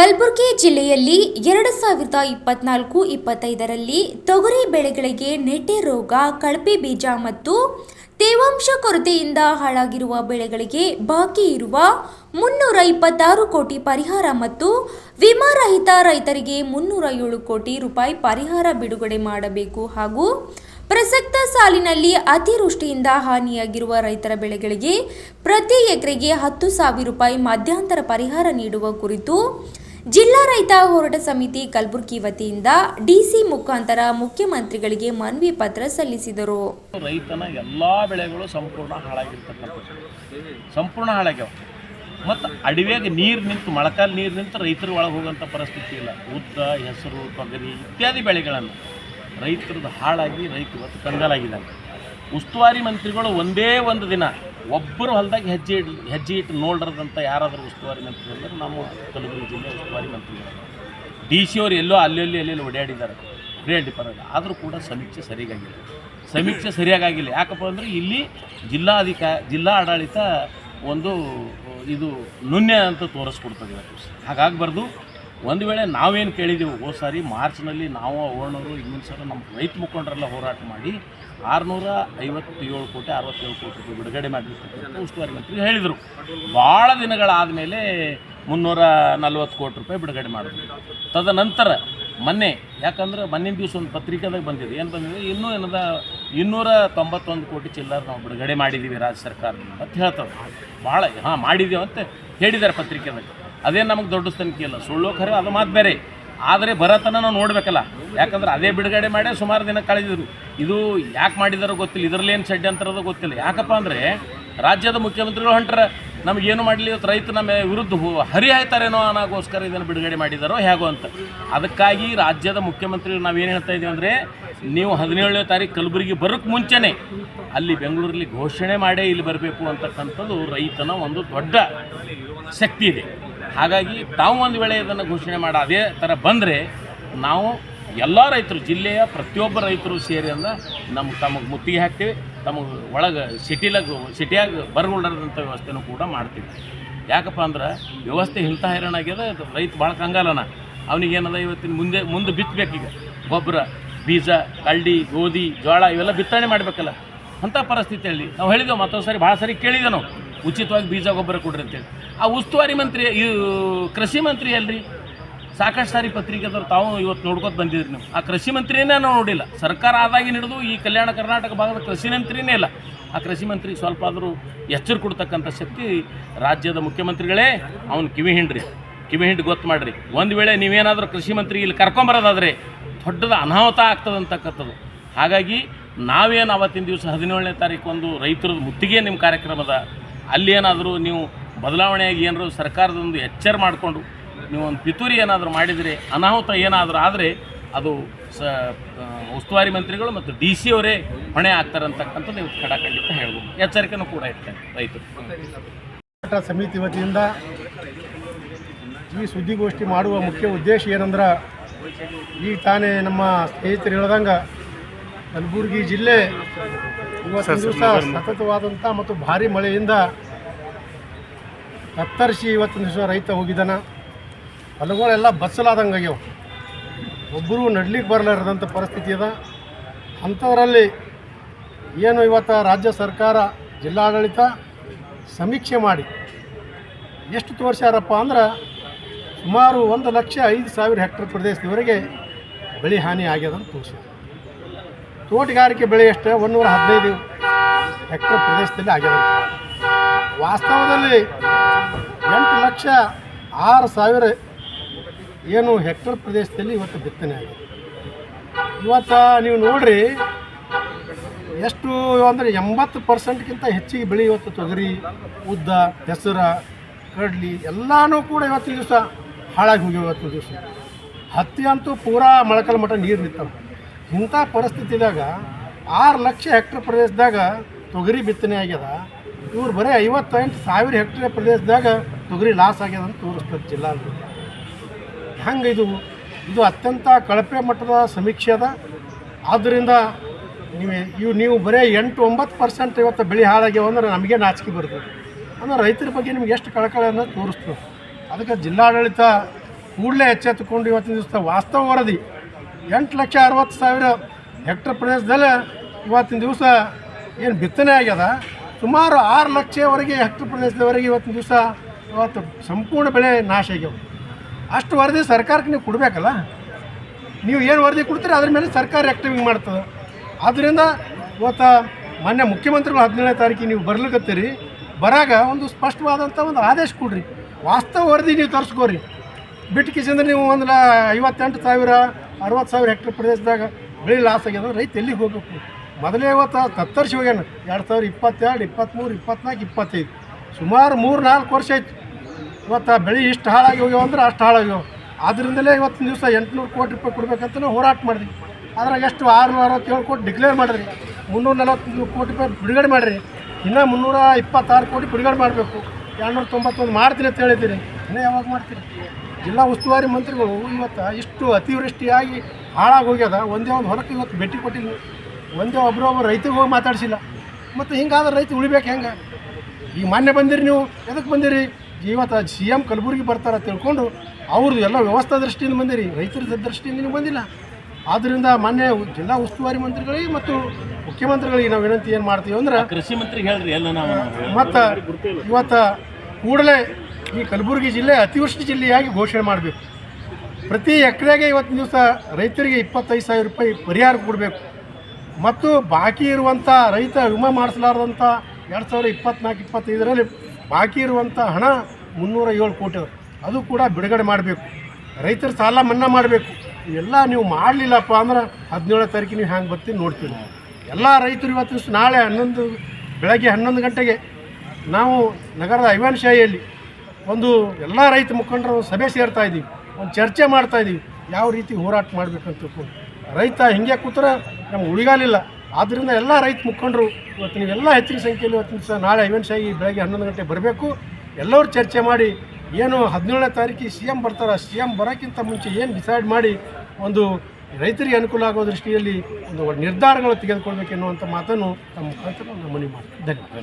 ಕಲಬುರಗಿ ಜಿಲ್ಲೆಯಲ್ಲಿ ಎರಡು ಸಾವಿರದ ಇಪ್ಪತ್ನಾಲ್ಕು ಇಪ್ಪತ್ತೈದರಲ್ಲಿ ತೊಗರಿ ಬೆಳೆಗಳಿಗೆ ನೆಟ್ಟೆ ರೋಗ, ಕಳಪೆ ಬೀಜ ಮತ್ತು ತೇವಾಂಶ ಕೊರತೆಯಿಂದ ಹಾಳಾಗಿರುವ ಬೆಳೆಗಳಿಗೆ ಬಾಕಿ ಇರುವ ಮುನ್ನೂರ ಇಪ್ಪತ್ತಾರು ಕೋಟಿ ಪರಿಹಾರ ಮತ್ತು ವಿಮಾ ರಹಿತ ರೈತರಿಗೆ ಮುನ್ನೂರ ಏಳು ಕೋಟಿ ರೂಪಾಯಿ ಪರಿಹಾರ ಬಿಡುಗಡೆ ಮಾಡಬೇಕು ಹಾಗೂ ಪ್ರಸಕ್ತ ಸಾಲಿನಲ್ಲಿ ಅತಿವೃಷ್ಟಿಯಿಂದ ಹಾನಿಯಾಗಿರುವ ರೈತರ ಬೆಳೆಗಳಿಗೆ ಪ್ರತಿ ಎಕರೆಗೆ ಹತ್ತು ಸಾವಿರ ರೂಪಾಯಿ ಮಧ್ಯಂತರ ಪರಿಹಾರ ನೀಡುವ ಕುರಿತು ಜಿಲ್ಲಾ ರೈತ ಹೋರಾಟ ಸಮಿತಿ ಕಲಬುರಗಿ ವತಿಯಿಂದ ಡಿಸಿ ಮುಖಾಂತರ ಮುಖ್ಯಮಂತ್ರಿಗಳಿಗೆ ಮನವಿ ಪತ್ರ ಸಲ್ಲಿಸಿದರು. ರೈತನ ಎಲ್ಲ ಬೆಳೆಗಳು ಸಂಪೂರ್ಣ ಹಾಳಾಗಿರ್ತಕ್ಕಂಥದ್ದು ಸಂಪೂರ್ಣ ಹಾಳಾಗ್ಯಾವ. ಮತ್ತು ಅಡವೆಗೆ ನೀರು ನಿಂತು, ಮೊಳಕಾಲು ನೀರು ನಿಂತು ರೈತರು ಒಳಗೆ ಹೋಗುವಂಥ ಪರಿಸ್ಥಿತಿ ಇಲ್ಲ. ಉದ್ದ, ಹೆಸರು, ತೊಗರಿ ಇತ್ಯಾದಿ ಬೆಳೆಗಳನ್ನು ರೈತರದ್ದು ಹಾಳಾಗಿ ರೈತ ಇವತ್ತು ಕಂಗಾಲಾಗಿದ್ದಾನೆ ಉಸ್ತುವಾರಿ ಮಂತ್ರಿಗಳು ಒಂದೇ ಒಂದು ದಿನ ಒಬ್ಬರು ಹೊಲದಾಗ ಹೆಜ್ಜೆ ಇಟ್ ಹೆಜ್ಜೆ ಇಟ್ಟು ನೋಡ್ರದಂತ ಯಾರಾದರೂ ಉಸ್ತುವಾರಿ ಮಂತ್ರಿ ಅಂದರೆ ನಮ್ಮ ಕಲಬುರಗಿ ಜಿಲ್ಲೆ ಉಸ್ತುವಾರಿ ಮಂತ್ರಿಗಳು. ಡಿ ಸಿ ಅವರು ಎಲ್ಲೋ ಅಲ್ಲಲ್ಲಿ ಎಲ್ಲೆಲ್ಲಿ ಓಡಾಡಿದ್ದಾರೆ. ಗ್ರೇಡ್ ಪರವಾಗಿ ಆದರೂ ಕೂಡ ಸಮೀಕ್ಷೆ ಸರಿಯಾಗಿಲ್ಲ. ಸಮೀಕ್ಷೆ ಸರಿಯಾಗಿಲ್ಲ ಯಾಕಪ್ಪ ಅಂದರೆ ಇಲ್ಲಿ ಜಿಲ್ಲಾಧಿಕ, ಜಿಲ್ಲಾ ಆಡಳಿತ ಒಂದು ಇದು ನುಣ್ಯ ಅಂತ ತೋರಿಸ್ಕೊಡ್ತದೆ. ಇವತ್ತು ಹಾಗಾಗಬಾರ್ದು ಒಂದು ವೇಳೆ ನಾವೇನು ಕೇಳಿದೆವು, ಹೋದ ಸಾರಿ ಮಾರ್ಚ್ನಲ್ಲಿ ನಾವು ಓಣರು ಇನ್ನೊಂದು ಸಲ ನಮ್ಮ ರೈತ ಮುಖಂಡರೆಲ್ಲ ಹೋರಾಟ ಮಾಡಿ ಆರುನೂರ ಐವತ್ತೇಳು ಕೋಟಿ, ಅರವತ್ತೇಳು ಕೋಟಿ ರೂಪಾಯಿ ಬಿಡುಗಡೆ ಮಾಡಿರ್ತಕ್ಕಂಥ ಉಸ್ತುವಾರಿ ಮಂತ್ರಿ ಹೇಳಿದರು. ಭಾಳ ದಿನಗಳಾದಮೇಲೆ ಮುನ್ನೂರ ನಲ್ವತ್ತು ಕೋಟಿ ರೂಪಾಯಿ ಬಿಡುಗಡೆ ಮಾಡಿದ್ರು. ತದನಂತರ ಮೊನ್ನೆ, ಯಾಕಂದ್ರೆ ಮೊನ್ನಿನ ದಿವಸ ಒಂದು ಪತ್ರಿಕೆದಾಗ ಬಂದಿದೆ. ಏನು ಬಂದಿದೆ? ಇನ್ನೂ ಏನದ? ಇನ್ನೂರ ತೊಂಬತ್ತೊಂದು ಕೋಟಿ ಚಿಲ್ಲರ್ ನಾವು ಬಿಡುಗಡೆ ಮಾಡಿದ್ದೀವಿ ರಾಜ್ಯ ಸರ್ಕಾರ ಅಂತ ಹೇಳ್ತದೆ ಭಾಳ ಹಾಂ ಮಾಡಿದ್ದೀವಿ ಅಂತ ಹೇಳಿದ್ದಾರೆ ಪತ್ರಿಕೆದಾಗ. ಅದೇ ನಮಗೆ ದೊಡ್ಡ ಸಂಖ್ಯೆ ಇಲ್ಲ. ಸುಳ್ಳು, ಖರೆ, ಅದು ಮಾತು ಬೇರೆ. ಆದರೆ ಬರತನ ನಾವು ನೋಡಬೇಕಲ್ಲ. ಯಾಕಂದ್ರೆ ಅದೇ ಬಿಡುಗಡೆ ಮಾಡೇ ಸುಮಾರು ದಿನ ಕಳೆದಿದ್ರು. ಇದು ಯಾಕೆ ಮಾಡಿದಾರೋ ಗೊತ್ತಿಲ್ಲ. ಇದರಲ್ಲೇನು ಷಡ್ಯಂತರದೋ ಗೊತ್ತಿಲ್ಲ. ಯಾಕಪ್ಪ ಅಂದರೆ ರಾಜ್ಯದ ಮುಖ್ಯಮಂತ್ರಿಗಳು ಹೊಂಟ್ರೆ ನಮಗೇನು ಮಾಡಲಿ? ರೈತ ನಮ್ಮ ವಿರುದ್ಧ ಹರಿಹಾಯ್ತಾರೇನೋ ಅನ್ನೋಗೋಸ್ಕರ ಇದನ್ನು ಬಿಡುಗಡೆ ಮಾಡಿದಾರೋ ಹೇಗೋ ಅಂತ. ಅದಕ್ಕಾಗಿ ರಾಜ್ಯದ ಮುಖ್ಯಮಂತ್ರಿಗಳು ನಾವೇನು ಹೇಳ್ತಾ ಇದ್ದೀವಿ ಅಂದರೆ ನೀವು ಹದಿನೇಳನೇ ತಾರೀಕು ಕಲಬುರಗಿ ಬರೋಕ್ಕೆ ಮುಂಚೆನೇ ಅಲ್ಲಿ ಬೆಂಗಳೂರಲ್ಲಿ ಘೋಷಣೆ ಮಾಡೇ ಇಲ್ಲಿ ಬರಬೇಕು ಅಂತಕ್ಕಂಥದ್ದು ರೈತನ ಒಂದು ದೊಡ್ಡ ಶಕ್ತಿ ಇದೆ. ಹಾಗಾಗಿ ತಾವು ಒಂದು ವೇಳೆ ಇದನ್ನು ಘೋಷಣೆ ಮಾಡಿ ಅದೇ ಥರ ಬಂದರೆ ನಾವು ಎಲ್ಲ ರೈತರು, ಜಿಲ್ಲೆಯ ಪ್ರತಿಯೊಬ್ಬ ರೈತರು ಸೇರಿ ಅಂದ ನಮ್ಗೆ ತಮಗೆ ಮುತ್ತಿಗೆ ಹಾಕ್ತೀವಿ. ತಮಗೆ ಒಳಗೆ ಸಿಟಿಲಾಗ ಸಿಟಿಯಾಗ ಬರಗೊಳ್ಳದಂಥ ವ್ಯವಸ್ಥೆನೂ ಕೂಡ ಮಾಡ್ತೀವಿ. ಯಾಕಪ್ಪ ಅಂದ್ರೆ ವ್ಯವಸ್ಥೆ ಇಂಥ ಹೈರಾಣ ಆಗ್ಯದ, ರೈತ ಭಾಳ ಕಂಗಾಲನ. ಅವನಿಗೇನದ ಇವತ್ತಿನ ಮುಂದೆ ಮುಂದೆ ಬಿತ್ತಬೇಕೀಗ ಗೊಬ್ಬರ, ಬೀಜ, ಕಳ್ಳಿ, ಗೋಧಿ ಜೋಳ ಇವೆಲ್ಲ ಬಿತ್ತನೆ ಮಾಡಬೇಕಲ್ಲ. ಅಂಥ ಪರಿಸ್ಥಿತಿಯಲ್ಲಿ ನಾವು ಹೇಳಿದೆವು ಮತ್ತೊಂದು ಸಾರಿ ಭಾಳ ಸರಿ ಕೇಳಿದೆ ನಾವು. ಉಚಿತವಾಗಿ ಬೀಜ ಗೊಬ್ಬರ ಕೊಡ್ರಿ ಅಂತೇಳಿ. ಆ ಉಸ್ತುವಾರಿ ಮಂತ್ರಿ, ಈ ಕೃಷಿ ಮಂತ್ರಿ ಅಲ್ರಿ ಸಾಕಷ್ಟು ಸಾರಿ ಪತ್ರಿಕೆದವ್ರು ತಾವು ಇವತ್ತು ನೋಡ್ಕೊತ ಬಂದಿದ್ರಿ ನೀವು. ಆ ಕೃಷಿ ಮಂತ್ರಿನೇ ನಾವು ನೋಡಿಲ್ಲ. ಸರ್ಕಾರ ಆದಾಗಿನ ಹಿಡಿದು ಈ ಕಲ್ಯಾಣ ಕರ್ನಾಟಕ ಭಾಗದ ಕೃಷಿ ಮಂತ್ರಿನೇ ಇಲ್ಲ. ಆ ಕೃಷಿ ಮಂತ್ರಿ ಸ್ವಲ್ಪ ಆದರೂ ಎಚ್ಚರ ಕೊಡ್ತಕ್ಕಂಥ ಶಕ್ತಿ ರಾಜ್ಯದ ಮುಖ್ಯಮಂತ್ರಿಗಳೇ, ಅವ್ನು ಕಿವಿ ಹಿಂಡ್ರಿ. ಕಿವಿ ಹಿಂಡಿ ಗೊತ್ತು ಮಾಡಿರಿ. ಒಂದು ವೇಳೆ ನೀವೇನಾದರೂ ಕೃಷಿ ಮಂತ್ರಿ ಇಲ್ಲಿ ಕರ್ಕೊಂಬರೋದಾದರೆ ದೊಡ್ಡದ ಅನಾಹುತ ಆಗ್ತದಂತಕ್ಕಂಥದ್ದು ಹಾಗಾಗಿ ನಾವೇನು ಅವತ್ತಿನ ದಿವಸ ಹದಿನೇಳನೇ ತಾರೀಕು ಒಂದು ರೈತರದ ಮುತ್ತಿಗೆ ನಿಮ್ಮ ಕಾರ್ಯಕ್ರಮದ ಅಲ್ಲಿ ಏನಾದರೂ ನೀವು ಬದಲಾವಣೆಯಾಗಿ ಏನಾದರೂ ಸರ್ಕಾರದೊಂದು ಎಚ್ಚರ ಮಾಡಿಕೊಂಡು ನೀವು ಒಂದು ಪಿತೂರಿ ಏನಾದರೂ ಮಾಡಿದರೆ, ಅನಾಹುತ ಏನಾದರೂ ಆದರೆ ಅದು ಸ ಉಸ್ತುವಾರಿ ಮಂತ್ರಿಗಳು ಮತ್ತು ಡಿ ಸಿ ಅವರೇ ಹೊಣೆ ಆಗ್ತಾರೆ ನೀವು ಇವತ್ತು ಖಡಾಖಂಡಿತ ಹೇಳ್ಬೋದು. ಎಚ್ಚರಿಕೆನೂ ಕೂಡ ಇರ್ತಾರೆ ರೈತರು. ಸಮಿತಿ ವತಿಯಿಂದ ಈ ಸುದ್ದಿಗೋಷ್ಠಿ ಮಾಡುವ ಮುಖ್ಯ ಉದ್ದೇಶ ಏನಂದ್ರೆ ಈಗ ತಾನೇ ನಮ್ಮ ಸ್ನೇಹಿತರು ಹೇಳ್ದಂಗೆ ಕಲಬುರಗಿ ಜಿಲ್ಲೆ ಇವತ್ತಿನ ದಿವಸ ಸತತವಾದಂಥ ಮತ್ತು ಭಾರಿ ಮಳೆಯಿಂದ ತತ್ತರಿಸಿ ಇವತ್ತಿನ ದಿವಸ ರೈತ ಹೋಗಿದ್ದಾನ. ಹೊಲಗಳೆಲ್ಲ ಬಸ್ಸಲಾದಂಗೆ ಆಗ್ಯಾವ. ಒಬ್ಬರು ನಡ್ಲಿಕ್ಕೆ ಬರಲಾರದಂಥ ಪರಿಸ್ಥಿತಿ ಅದ. ಅಂಥವರಲ್ಲಿ ಏನು ಇವತ್ತು ರಾಜ್ಯ ಸರ್ಕಾರ ಜಿಲ್ಲಾಡಳಿತ ಸಮೀಕ್ಷೆ ಮಾಡಿ. ಎಷ್ಟು ತೋರಿಸ್ಯಾರಪ್ಪ ಅಂದ್ರೆ ಸುಮಾರು ಒಂದು ಲಕ್ಷ ಐದು ಸಾವಿರ ಹೆಕ್ಟರ್ ಪ್ರದೇಶದವರೆಗೆ ಬೆಳೆ ಹಾನಿ ಆಗ್ಯದ ಅಂತ ತೋರಿಸ್ಯಾರ. ತೋಟಗಾರಿಕೆ ಬೆಳೆ ಎಷ್ಟು ಒಂದೂರ ಹದಿನೈದು ಹೆಕ್ಟರ್ ಪ್ರದೇಶದಲ್ಲಿ ಆಗಿದೆ. ವಾಸ್ತವದಲ್ಲಿ ಎಂಟು ಲಕ್ಷ ಆರು ಸಾವಿರ ಏನು ಹೆಕ್ಟರ್ ಪ್ರದೇಶದಲ್ಲಿ ಇವತ್ತು ಬಿತ್ತನೆ ಆಗಿದೆ. ಇವತ್ತು ನೀವು ನೋಡ್ರಿ, ಎಷ್ಟು ಅಂದರೆ ಎಂಬತ್ತು ಪರ್ಸೆಂಟ್ಗಿಂತ ಹೆಚ್ಚಿಗೆ ಬೆಳೆ ಇವತ್ತು ತೊಗರಿ, ಉದ್ದ, ಹೆಸರು, ಕಡ್ಲಿ ಎಲ್ಲನೂ ಕೂಡ ಇವತ್ತಿನ ದಿವಸ ಹಾಳಾಗಿ ಹೋಗ್ಯಾವ ಇವತ್ತಿನ ದಿವಸ. ಹತ್ತಿ ಅಂತೂ ಪೂರಾ ಮೊಳಕಲ್ ಮಟ್ಟ ನೀರು ನಿಂತವೆ. ಇಂಥ ಪರಿಸ್ಥಿತಿದಾಗ ಆರು ಲಕ್ಷ ಹೆಕ್ಟರ್ ಪ್ರದೇಶದಾಗ ತೊಗರಿ ಬಿತ್ತನೆ ಆಗ್ಯದ. ಇವ್ರು ಬರೀ ಐವತ್ತೆಂಟು ಸಾವಿರ ಹೆಕ್ಟರ್ ಪ್ರದೇಶದಾಗ ತೊಗರಿ ಲಾಸ್ ಆಗ್ಯದ ಅಂತ ತೋರಿಸ್ತದೆ ಜಿಲ್ಲಾ ಹೆಂಗೆ ಇದು? ಇದು ಅತ್ಯಂತ ಕಳಪೆ ಮಟ್ಟದ ಸಮೀಕ್ಷೆ ಅದ. ಆದ್ದರಿಂದ ನೀವು ಇವು ನೀವು ಬರೀ ಎಂಟು ಒಂಬತ್ತು ಪರ್ಸೆಂಟ್ ಇವತ್ತು ಬೆಳೆ ಹಾಳಾಗ್ಯಾವ ಅಂದ್ರೆ ನಮಗೆ ನಾಚಿಕೆ ಬರ್ತದೆ. ಅಂದ್ರೆ ರೈತರ ಬಗ್ಗೆ ನಿಮ್ಗೆ ಎಷ್ಟು ಕಳಕಳಿ ಅನ್ನೋದು ತೋರಿಸ್ತದೆ. ಅದಕ್ಕೆ ಜಿಲ್ಲಾಡಳಿತ ಕೂಡಲೇ ಎಚ್ಚೆತ್ತುಕೊಂಡು ಇವತ್ತಿನ ದಿವಸ ವಾಸ್ತವ ವರದಿ ಎಂಟು ಲಕ್ಷ ಅರವತ್ತು ಸಾವಿರ ಹೆಕ್ಟರ್ ಪ್ರದೇಶದಲ್ಲಿ ಇವತ್ತಿನ ದಿವಸ ಏನು ಬಿತ್ತನೆ ಆಗ್ಯದ? ಸುಮಾರು ಆರು ಲಕ್ಷವರೆಗೆ ಹೆಕ್ಟರ್ ಪ್ರದೇಶದವರೆಗೆ ಇವತ್ತಿನ ದಿವಸ ಇವತ್ತು ಸಂಪೂರ್ಣ ಬೆಳೆ ನಾಶ ಆಗ್ಯಾವ. ಅಷ್ಟು ವರದಿ ಸರ್ಕಾರಕ್ಕೆ ನೀವು ಕೊಡಬೇಕಲ್ಲ? ನೀವು ಏನು ವರದಿ ಕೊಡ್ತೀರಿ ಅದ್ರ ಮೇಲೆ ಸರ್ಕಾರ ಆ್ಯಕ್ಟಿವಿಂಗ್ ಮಾಡ್ತದೆ. ಆದ್ದರಿಂದ ಇವತ್ತು ಮೊನ್ನೆ ಮುಖ್ಯಮಂತ್ರಿಗಳು ಹದಿನೇಳನೇ ತಾರೀಕಿಗೆ ನೀವು ಬರ್ಲಿಕ್ಕತ್ತೀರಿ ಬರಾಗ ಒಂದು ಸ್ಪಷ್ಟವಾದಂಥ ಒಂದು ಆದೇಶ ಕೊಡ್ರಿ. ವಾಸ್ತವ ವರದಿ ನೀವು ತರಿಸ್ಕೋರಿ. ಬಿಟ್ಟು ಕಿಸಿಂದ್ರೆ ನೀವು ಒಂದು ಐವತ್ತೆಂಟು ಸಾವಿರ ಅರವತ್ತು ಸಾವಿರ ಹೆಕ್ಟರ್ ಪ್ರದೇಶದಾಗ ಬೆಳೆ ಲಾಸ್ ಆಗ್ಯದ, ರೈತ ಎಲ್ಲಿಗೆ ಹೋಗಬೇಕು? ಮೊದಲೇ ಇವತ್ತು ತತ್ತರಿಸಿ ಹೋಗ್ಯಾನ. ಎರಡು ಸಾವಿರ ಇಪ್ಪತ್ತೆರಡು ಇಪ್ಪತ್ತ್ಮೂರು ಇಪ್ಪತ್ನಾಲ್ಕು, ಇಪ್ಪತ್ತೈದು. ಸುಮಾರು ಮೂರು ನಾಲ್ಕು ವರ್ಷ ಆಯ್ತು. ಇವತ್ತು ಬೆಳೆ ಇಷ್ಟು ಹಾಳಾಗಿ ಹೋಗ್ಯಾವ ಅಂದ್ರೆ ಅಷ್ಟು ಹಾಳಾಗ್ಯಾವ ಅದರಿಂದಲೇ ಇವತ್ತಿನ ದಿವಸ ಎಂಟುನೂರು ಕೋಟಿ ರೂಪಾಯಿ ಕೊಡಬೇಕಂತ ಹೋರಾಟ ಮಾಡಿದ್ವಿ. ಅದ್ರಾಗ ಎಷ್ಟು ಆರುನೂರ, ಅರವತ್ತೇಳು ಕೋಟಿ ಡಿಕ್ಲೇರ್ ಮಾಡಿರಿ ಮುನ್ನೂರ ನಲವತ್ತು ಕೋಟಿ ರೂಪಾಯಿ ಬಿಡುಗಡೆ ಮಾಡಿರಿ. ಇನ್ನೂ ಮುನ್ನೂರ ಇಪ್ಪತ್ತಾರು ಕೋಟಿ ಬಿಡುಗಡೆ ಮಾಡಬೇಕು. ಎರಡುನೂರ ತೊಂಬತ್ತೊಂದು ಮಾಡ್ತೀನಿ ಅಂತ ಹೇಳಿದ್ದೀರಿ. ಇನ್ನೂ ಯಾವಾಗ ಮಾಡ್ತೀರಿ? ಜಿಲ್ಲಾ ಉಸ್ತುವಾರಿ ಮಂತ್ರಿಗಳು ಇವತ್ತು ಇಷ್ಟು ಅತಿವೃಷ್ಟಿಯಾಗಿ ಹಾಳಾಗಿ ಹೋಗ್ಯದ ಒಂದೇ ಒಂದು ಹೊರಕ್ಕೆ ಇವತ್ತು ಭೇಟಿ ಕೊಟ್ಟಿಲ್ಲ. ಒಂದೇ ಒಬ್ಬರೊಬ್ಬರು ರೈತಿಗೆ ಹೋಗಿ ಮಾತಾಡಿಸಿಲ್ಲ. ಮತ್ತು ಹಿಂಗಾದ್ರೆ ರೈತ ಉಳಿಬೇಕು ಹೆಂಗೆ? ಈಗ ಮಾನ್ಯ ಬಂದಿರಿ ನೀವು. ಎದಕ್ಕೆ ಬಂದಿರಿ? ಇವತ್ತು ಸಿ ಎಂ ಕಲಬುರಗಿ ಬರ್ತಾರ ತಿಳ್ಕೊಂಡು ಅವ್ರದ್ದು ಎಲ್ಲ ವ್ಯವಸ್ಥಾ ದೃಷ್ಟಿಯಿಂದ ಬಂದಿರಿ. ರೈತರ ದೃಷ್ಟಿಯಿಂದ ನೀವು ಬಂದಿಲ್ಲ. ಆದ್ದರಿಂದ ಮಾನ್ಯ ಜಿಲ್ಲಾ ಉಸ್ತುವಾರಿ ಮಂತ್ರಿಗಳಿಗೆ ಮತ್ತು ಮುಖ್ಯಮಂತ್ರಿಗಳಿಗೆ ನಾವು ವಿನಂತಿ ಏನು ಮಾಡ್ತೀವಿ ಅಂದ್ರೆ ಕೃಷಿ ಮಂತ್ರಿಗೆ ಹೇಳ್ರಿ ಎಲ್ಲ ನಾವು ಮತ್ತು ಇವತ್ತು ಕೂಡಲೇ ಈ ಕಲಬುರಗಿ ಜಿಲ್ಲೆ ಅತಿವೃಷ್ಟಿ ಜಿಲ್ಲೆಯಾಗಿ ಘೋಷಣೆ ಮಾಡಬೇಕು. ಪ್ರತಿ ಎಕರೆಗೆ ಇವತ್ತಿನ ದಿವಸ ರೈತರಿಗೆ ಇಪ್ಪತ್ತೈದು ಸಾವಿರ ರೂಪಾಯಿ ಪರಿಹಾರ ಕೊಡಬೇಕು. ಮತ್ತು ಬಾಕಿ ಇರುವಂಥ ರೈತ ವಿಮೆ ಮಾಡಿಸಲಾರ್ದಂಥ ಎರಡು ಸಾವಿರ ಇಪ್ಪತ್ನಾಲ್ಕು, ಇಪ್ಪತ್ತೈದರಲ್ಲಿ ಬಾಕಿ ಇರುವಂಥ ಹಣ ಮುನ್ನೂರ ಏಳು ಕೋಟಿ ಅದು. ಕೂಡ ಬಿಡುಗಡೆ ಮಾಡಬೇಕು. ರೈತರ ಸಾಲ ಮನ್ನಾ ಮಾಡಬೇಕು. ಎಲ್ಲ ನೀವು ಮಾಡಲಿಲ್ಲಪ್ಪ ಅಂದ್ರೆ ಹದಿನೇಳನೇ ತಾರೀಕು ನೀವು ಹ್ಯಾಂಗೆ ಬರ್ತೀನಿ ನೋಡ್ತೀವಿ ಎಲ್ಲ ರೈತರು ಇವತ್ತು ನಾಳೆ ಹನ್ನೊಂದು, ಬೆಳಗ್ಗೆ ಹನ್ನೊಂದು ಗಂಟೆಗೆ ನಾವು ನಗರದ ಐವನ್ಶಾಹಿಯಲ್ಲಿ ಒಂದು ಎಲ್ಲ ರೈತ ಮುಖಂಡರು ಸಭೆ ಸೇರ್ತಾ ಇದ್ದೀವಿ. ಒಂದು ಚರ್ಚೆ ಮಾಡ್ತಾ ಇದ್ದೀವಿ. ಯಾವ ರೀತಿ ಹೋರಾಟ ಮಾಡಬೇಕಂತ ರೈತ ಹಿಂಗೆ ಕೂತ್ರೆ ನಮ್ಗೆ ಉಳಿಗಾಲಿಲ್ಲ. ಆದ್ದರಿಂದ ಎಲ್ಲ ರೈತ ಮುಖಂಡರು ಇವತ್ತು ನೀವೆಲ್ಲ ಹೆಚ್ಚಿನ ಸಂಖ್ಯೆಯಲ್ಲಿ ಇವತ್ತಿನ ದಿವಸ ನಾಳೆ ಐವನ್ಶಾಹಿ ಬೆಳಗ್ಗೆ ಹನ್ನೊಂದು ಗಂಟೆ ಬರಬೇಕು. ಎಲ್ಲರೂ ಚರ್ಚೆ ಮಾಡಿ ಏನು ಹದಿನೇಳನೇ ತಾರೀಕಿಗೆ ಸಿ ಎಂ ಬರ್ತಾರೆ? ಸಿ ಎಂ ಬರೋಕ್ಕಿಂತ ಮುಂಚೆ ಏನು ಡಿಸೈಡ್ ಮಾಡಿ ಒಂದು ರೈತರಿಗೆ ಅನುಕೂಲ ಆಗೋ ದೃಷ್ಟಿಯಲ್ಲಿ ಒಂದು ನಿರ್ಧಾರಗಳು ತೆಗೆದುಕೊಳ್ಬೇಕೆನ್ನುವಂಥ ಮಾತನ್ನು ತಮ್ಮ ಮುಖಾಂತರ ನಾನು ಮನವಿ ಮಾಡ್ತೀನಿ. ಧನ್ಯವಾದ